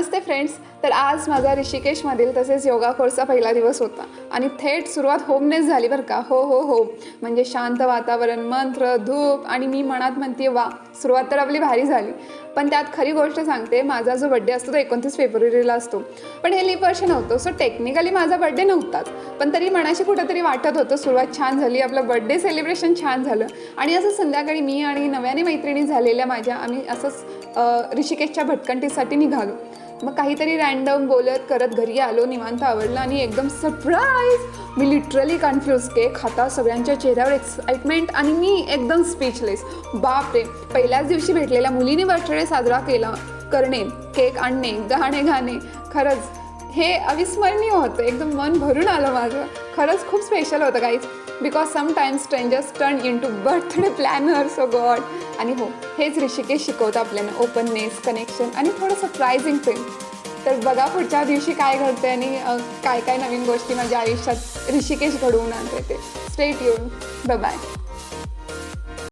नमस्ते friends. तर आज माझा ऋषिकेशमधील तसेच योगा कोर्सचा पहिला दिवस होता. आणि थेट सुरुवात होमनेच झाली बरं का. हो हो हो. म्हणजे शांत वातावरण मंत्र धूप आणि मी मनात म्हणते वा सुरुवात तर आपली भारी झाली. पण त्यात खरी गोष्ट सांगते माझा जो बड्डे असतो तो एकोणतीस फेब्रुवारीला असतो. पण हे लिप वर्ष नव्हतं. सो टेक्निकली माझा बड्डे नव्हताच. पण तरी मनाशी कुठंतरी वाटत होतं सुरुवात छान झाली आपलं बड्डे सेलिब्रेशन छान झालं. आणि असं संध्याकाळी मी आणि नव्याने मैत्रिणी झालेल्या माझ्या आम्ही असंच ऋषिकेशच्या भटकंटीसाठी निघालो. मग काहीतरी रँडम बोलत करत घरी आलो निवांत आवडलं आणि एकदम सरप्राईज मी लिटरली कन्फ्यूज केक खाता सगळ्यांच्या चेहऱ्यावर एक्साइटमेंट आणि मी एकदम स्पीचलेस बापरे! पहिल्याच दिवशी भेटलेल्या मुलीने बर्थडे साजरा केला करणे केक आणणे गाणे गाणे. खरंच हे अविस्मरणीय होतं. एकदम मन भरून आलं माझं. खरंच खूप स्पेशल होतं काहीच because sometimes strangers turn into birthday planner so God आणि हो हेच ऋषिकेश शिकवतं आपल्याला. ओपननेस कनेक्शन आणि थोडं सरप्रायझिंग थिंग तर बघा पुढच्या दिवशी काय घडते आणि काय काय नवीन गोष्टी माझ्या आयुष्यात ऋषिकेश घडवून आणते ते. स्ट्रेट येऊन बाय